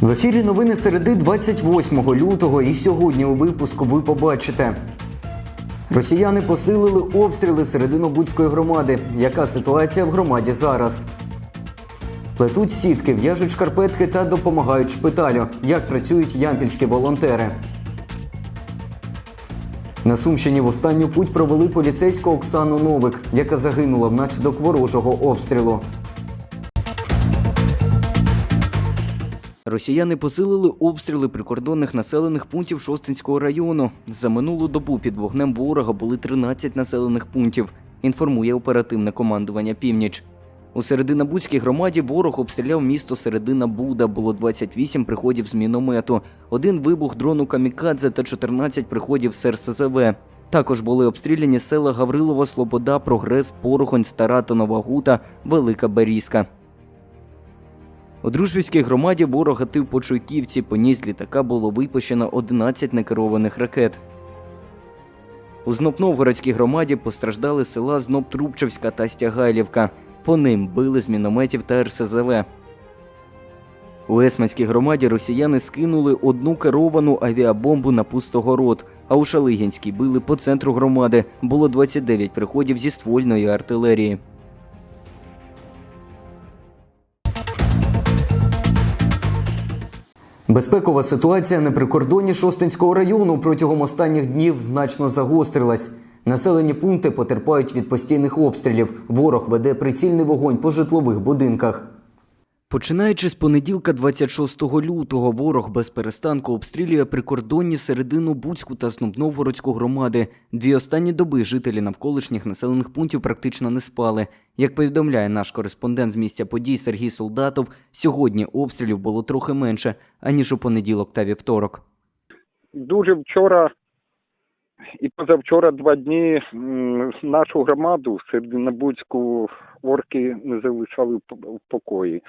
В ефірі новини середи 28 лютого і сьогодні у випуску ви побачите. Росіяни посилили обстріли серединобудської громади. Яка ситуація в громаді зараз? Плетуть сітки, в'яжуть шкарпетки та допомагають шпиталю. Як працюють ямпільські волонтери? На Сумщині в останню путь провели поліцейську Оксану Новик, яка загинула внаслідок ворожого обстрілу. Росіяни посилили обстріли прикордонних населених пунктів Шостинського району. За минулу добу під вогнем ворога були 13 населених пунктів. Інформує оперативне командування Північ. У Серединабудській громаді ворог обстріляв місто Середина Буда. Було 28 приходів з міномету, один вибух дрону Камікадзе та 14 приходів з РСЗВ. Також були обстріляні села Гаврилова, Слобода, Прогрес, Порохонь, Стара та Нова Гута, Велика Берізка. У Дружбівській громаді ворог гатив по Чуйківці. По ній літака було випущено 11 некерованих ракет. У Знопновгородській громаді постраждали села Зноптрубчевська та Стягайлівка. По ним били з мінометів та РСЗВ. У Есманській громаді росіяни скинули одну керовану авіабомбу на Пустогород, а у Шалигінській били по центру громади. Було 29 приходів зі ствольної артилерії. Безпекова ситуація на прикордоні Шостинського району протягом останніх днів значно загострилась. Населені пункти потерпають від постійних обстрілів. Ворог веде прицільний вогонь по житлових будинках. Починаючи з понеділка, 26 лютого, ворог без перестанку обстрілює прикордонні середину Буцьку та Снубновгородську громади. Дві останні доби жителі навколишніх населених пунктів практично не спали. Як повідомляє наш кореспондент з місця подій Сергій Солдатов, сьогодні обстрілів було трохи менше аніж у понеділок та вівторок. дуже вчора і позавчора два дні нашу громаду Серединобудську орки не залишали в покої.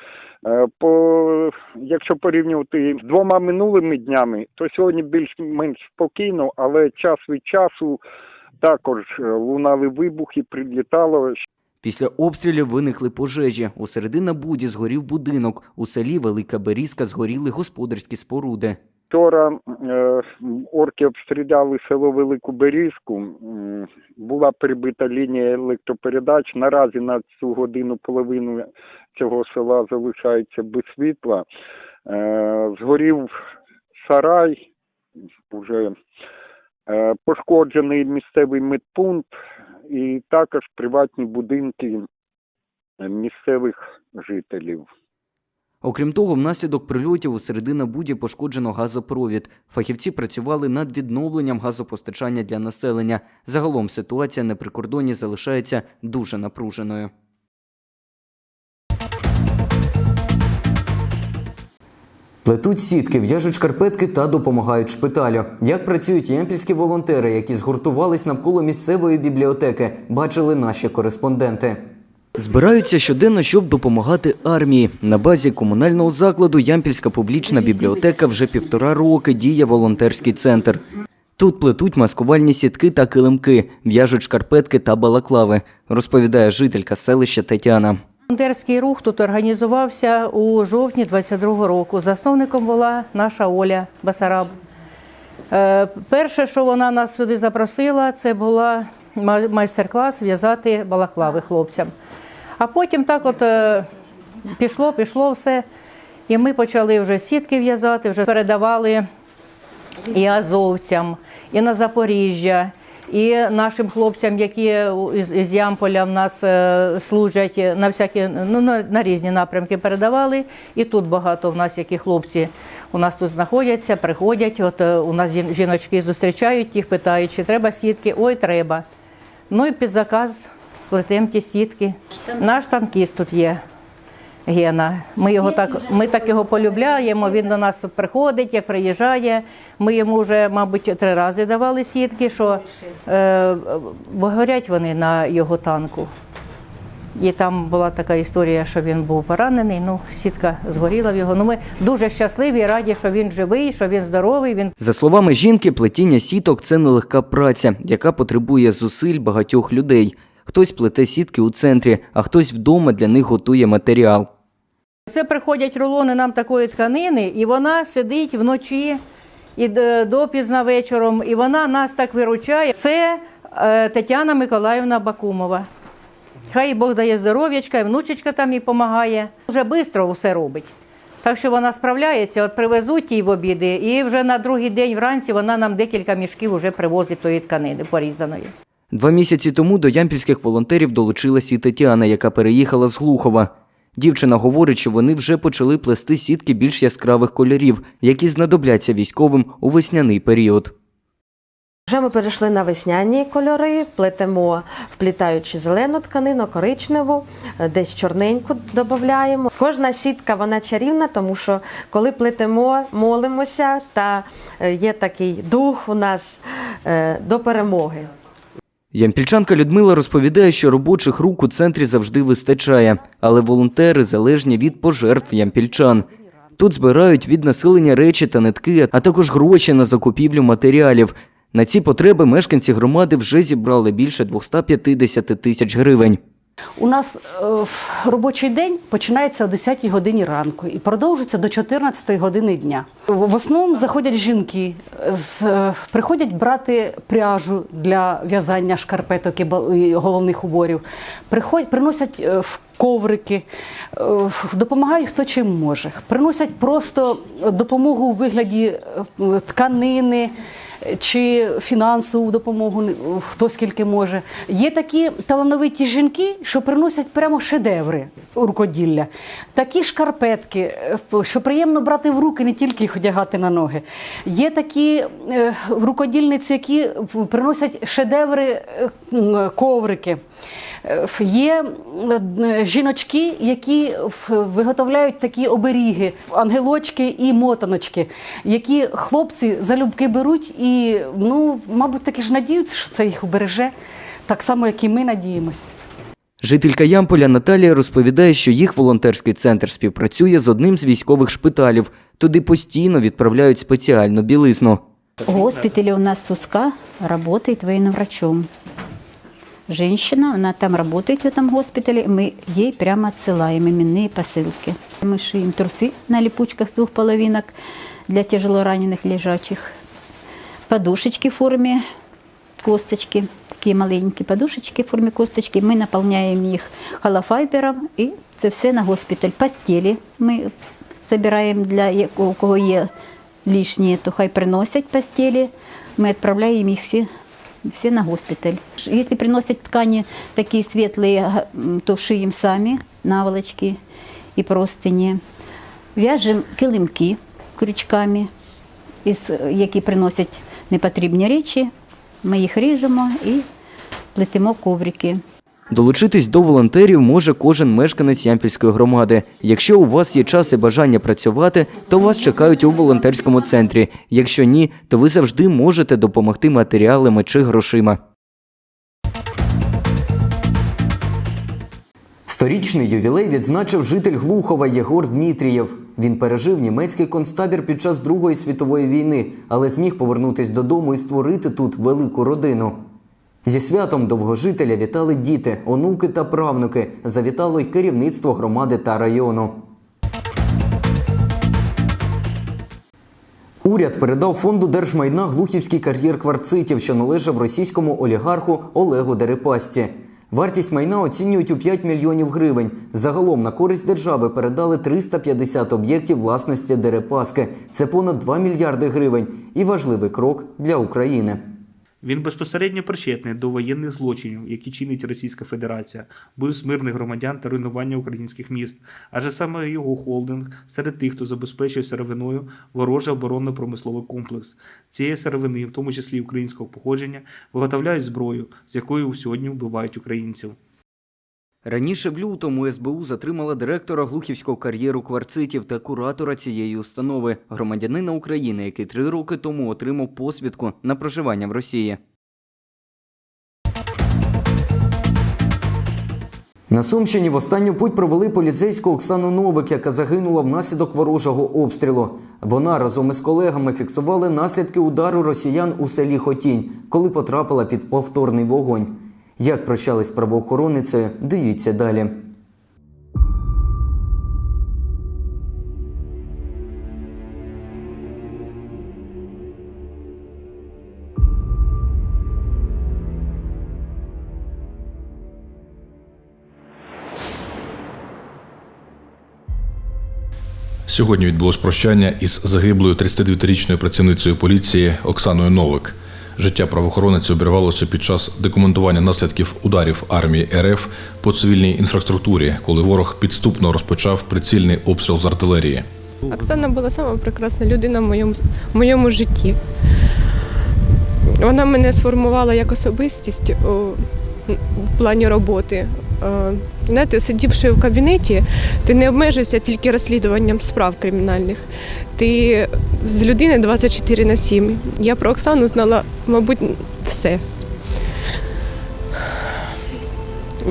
Е, По, якщо порівнювати з двома минулими днями, то сьогодні більш-менш спокійно, але час від часу також е, лунали вибухи, прилітало. Після обстрілів виникли пожежі. У середина буді згорів будинок. У селі Велика Берізка згоріли господарські споруди. Вчора е, орки обстріляли село Велику Берізку. Була перебита лінія електропередач. Наразі на цю годину половину цього села залишається без світла. Е, Згорів сарай, вже е, пошкоджений місцевий медпункт і також приватні будинки місцевих жителів. Окрім того, внаслідок прильотів у середина буді пошкоджено газопровід. Фахівці працювали над відновленням газопостачання для населення. Загалом ситуація на прикордоні залишається дуже напруженою. Плетуть сітки, в'яжуть шкарпетки та допомагають шпиталю. Як працюють ямпільські волонтери, які згуртувались навколо місцевої бібліотеки, бачили наші кореспонденти. Збираються щоденно, щоб допомагати армії. На базі комунального закладу Ямпільська публічна бібліотека вже півтора роки діє волонтерський центр. Тут плетуть маскувальні сітки та килимки, в'яжуть шкарпетки та балаклави, розповідає жителька селища Тетяна. Волонтерський рух тут організувався у жовтні 22-го року. Засновником була наша Оля Басараб. Е, Перше, що вона нас сюди запросила, це була майстер-клас в'язати балаклави хлопцям. А потім так от е, пішло, пішло все. І ми почали вже сітки в'язати, вже передавали і азовцям, і на Запоріжжя, і нашим хлопцям, які із Ямполя в нас е, служать на всякі ну, на, різні напрямки передавали. І тут багато в нас які хлопці у нас тут знаходяться, приходять. От е, у нас жіночки зустрічають їх, питають, чи треба сітки. Ой, треба. Ну і під заказ плетемо ті сітки. Наш танкіст тут є. Гена. Ми його так, ми так його полюбляємо. Він до нас тут приходить, як приїжджає. Ми йому вже, мабуть, три рази давали сітки, що е, бо горять вони на його танку. І там була така історія, що він був поранений. Ну, сітка згоріла в його. Ну, ми дуже щасливі, і раді, що він живий, що він здоровий. Він За словами жінки, плетіння сіток це нелегка праця, яка потребує зусиль багатьох людей. Хтось плете сітки у центрі, а хтось вдома для них готує матеріал. Це приходять рулони нам такої тканини, і вона сидить вночі і допізна вечором, і вона нас так виручає. Це е, Тетяна Миколаївна Бакумова. Хай Бог дає здоров'ячка, і внучечка там їй допомагає. Вже швидко все робить. Так що вона справляється, от привезуть їй в обіди, і вже на другий день вранці вона нам декілька мішків вже привозить тої тканини порізаної. Два місяці тому до ямпільських волонтерів долучилась і Тетяна, яка переїхала з Глухова. Дівчина говорить, що вони вже почали плести сітки більш яскравих кольорів, які знадобляться військовим у весняний період. Вже ми перейшли на весняні кольори, плетемо, вплітаючи зелену тканину, коричневу, е, десь чорненьку додаємо. Кожна сітка вона чарівна, тому що коли плетемо, молимося, та е, є такий дух у нас е, до перемоги. Ямпільчанка Людмила розповідає, що робочих рук у центрі завжди вистачає, але волонтери залежні від пожертв ямпільчан. Тут збирають від населення речі та нитки, а також гроші на закупівлю матеріалів. На ці потреби мешканці громади вже зібрали більше 250 тисяч гривень. У нас е, робочий день починається о 10 годині ранку і продовжується до 14 години дня. В основному заходять жінки, е, приходять брати пряжу для в'язання шкарпеток і головних уборів, приходять, приносять е, коврики, допомагають хто чим може. Приносять просто допомогу у вигляді тканини чи фінансову допомогу, хто скільки може. Є такі талановиті жінки, що приносять прямо шедеври рукоділля. Такі шкарпетки, е, що приємно брати в руки, не тільки їх одягати на ноги. Є такі е, рукодільниці, які приносять шедеври е, коврики. Є жіночки, які виготовляють такі оберіги, ангелочки і мотаночки, які хлопці залюбки беруть і, ну, мабуть, таки ж надіються, що це їх убереже, так само, як і ми надіємось. Жителька Ямполя Наталія розповідає, що їх волонтерський центр співпрацює з одним з військових шпиталів. Туди постійно відправляють спеціальну білизну. В госпитале у нас Суска работает военным врачом. Женщина, она там работает в этом госпитале, мы ей прямо отсылаем именные посылки. Мы шьем трусы на липучках с двух половинок для тяжелораненых лежачих, подушечки в форме косточки, такие маленькие подушечки в форме косточки. Мы наполняем их холофайбером и це все на госпіталь. Постелі ми забираємо для якого- у кого є лишні, то хай приносять постелі. Ми відправляємо їх всі, всі на приносять ткані такі світлі, га- м, то шиємо самі наволочки і простині. В'яжемо килимки крючками, із, які приносять непотрібні речі. Ми їх ріжемо і плетемо коврики. Долучитись до волонтерів може кожен мешканець Ямпільської громади. Якщо у вас є час і бажання працювати, то вас чекають у волонтерському центрі. Якщо ні, то ви завжди можете допомогти матеріалами чи грошима. Сторічний ювілей відзначив житель Глухова Єгор Дмитрієв. Він пережив німецький концтабір під час Другої світової війни, але зміг повернутися додому і створити тут велику родину. Зі святом довгожителя вітали діти, онуки та правнуки. Завітало й керівництво громади та району. Уряд передав фонду держмайна Глухівський кар'єр кварцитів, що належав російському олігарху Олегу Дерипасці. Вартість майна оцінюють у 5 мільйонів гривень. Загалом на користь держави передали 350 об'єктів власності Дерипаски. Це понад 2 мільярди гривень і важливий крок для України. Він безпосередньо причетний до воєнних злочинів, які чинить Російська Федерація, бив мирних громадян та руйнування українських міст. Адже саме його холдинг серед тих, хто забезпечує сировиною ворожий оборонно-промисловий комплекс. Цієї сировини, в тому числі українського походження, виготовляють зброю, з якою сьогодні вбивають українців. Раніше в лютому СБУ затримала директора глухівського кар'єру кварцитів та куратора цієї установи, громадянина України, який три роки тому отримав посвідку на проживання в Росії. На Сумщині в останню путь провели поліцейську Оксану Новик, яка загинула внаслідок ворожого обстрілу. Вона разом із колегами фіксували наслідки удару росіян у селі Хотінь, коли потрапила під повторний вогонь. Як прощались з правоохоронницею, дивіться далі. Сьогодні відбулось прощання із загиблою 32-річною працівницею поліції Оксаною Новик. Життя правоохоронниці обірвалося під час документування наслідків ударів армії РФ по цивільній інфраструктурі, коли ворог підступно розпочав прицільний обстріл з артилерії. Оксана була сама прекрасна людина в моєму, в моєму житті. Вона мене сформувала як особистість у, в плані роботи. Е, Знаєте, сидівши в кабінеті, ти не обмежуєшся тільки розслідуванням справ кримінальних. Ти з людини 24 на 7. Я про Оксану знала, мабуть, все.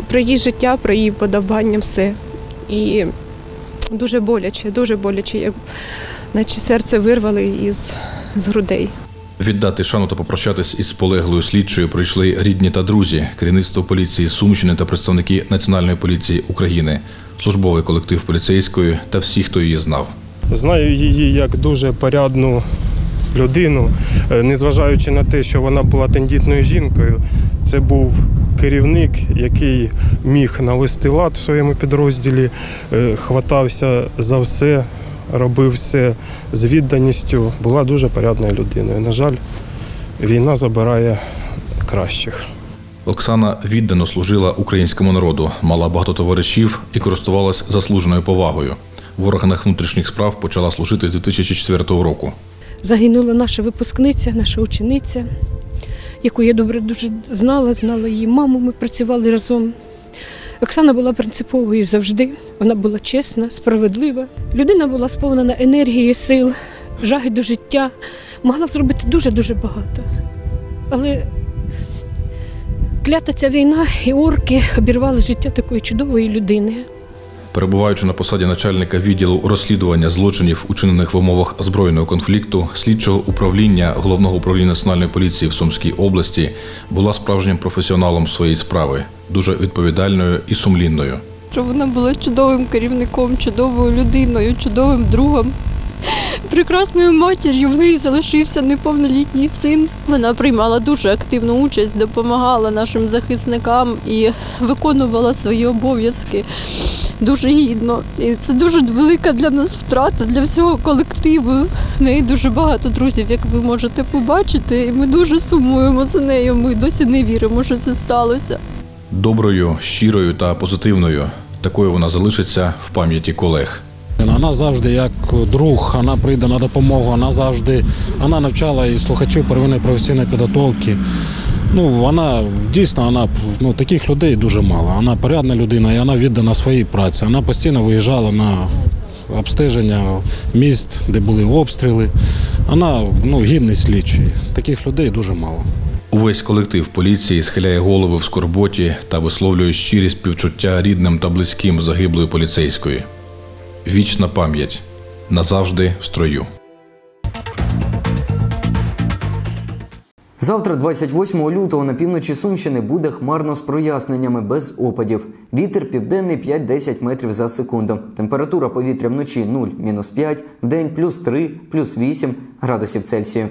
Про її життя, про її подобання, все. І дуже боляче, дуже боляче, як наче серце вирвали із з грудей. Віддати шану та попрощатись із полеглою слідчою прийшли рідні та друзі, керівництво поліції Сумщини та представники Національної поліції України, службовий колектив поліцейської та всі, хто її знав. Знаю її як дуже порядну людину, Е, незважаючи на те, що вона була тендітною жінкою. Це був керівник, який міг навести лад в своєму підрозділі, е, хватався за все, робив все з відданістю. Була дуже порядною людиною. На жаль, війна забирає кращих. Оксана віддано служила українському народу, мала багато товаришів і користувалась заслуженою повагою. В органах внутрішніх справ почала служити з 2004 року. загинула наша випускниця, наша учениця, яку я добре дуже знала, знала її маму, ми працювали разом. Оксана була принциповою завжди. Вона була чесна, справедлива. Людина була сповнена енергії, сил, жаги до життя, могла зробити дуже-дуже багато. Але клята ця війна і орки обірвали життя такої чудової людини. Перебуваючи на посаді начальника відділу розслідування злочинів, учинених в умовах збройного конфлікту, слідчого управління головного управління національної поліції в Сумській області, була справжнім професіоналом своєї справи, дуже відповідальною і сумлінною. Що вона була чудовим керівником, чудовою людиною, чудовим другом. Прекрасною матір'ю в неї залишився неповнолітній син. Вона приймала дуже активну участь, допомагала нашим захисникам і виконувала свої обов'язки дуже гідно. І це дуже велика для нас втрата, для всього колективу. В неї дуже багато друзів, як ви можете побачити. І ми дуже сумуємо за нею. Ми досі не віримо, що це сталося. Доброю, щирою та позитивною. Такою вона залишиться в пам'яті колег. Вона завжди як друг, вона прийде на допомогу, вона завжди вона навчала і слухачів первинної професійної підготовки. Ну, вона дійсно вона ну, таких людей дуже мало. Вона порядна людина і вона віддана своїй праці. Вона постійно виїжджала на обстеження міст, де були обстріли. Вона ну, гідний слідчий. Таких людей дуже мало. Увесь колектив поліції схиляє голови в скорботі та висловлює щирі співчуття рідним та близьким загиблої поліцейської. Вічна пам'ять назавжди в строю. Завтра, 28 лютого, на півночі Сумщини буде хмарно з проясненнями без опадів. Вітер південний 5-10 метрів за секунду. Температура повітря вночі 0, мінус 5, вдень плюс 3, плюс 8 градусів Цельсію.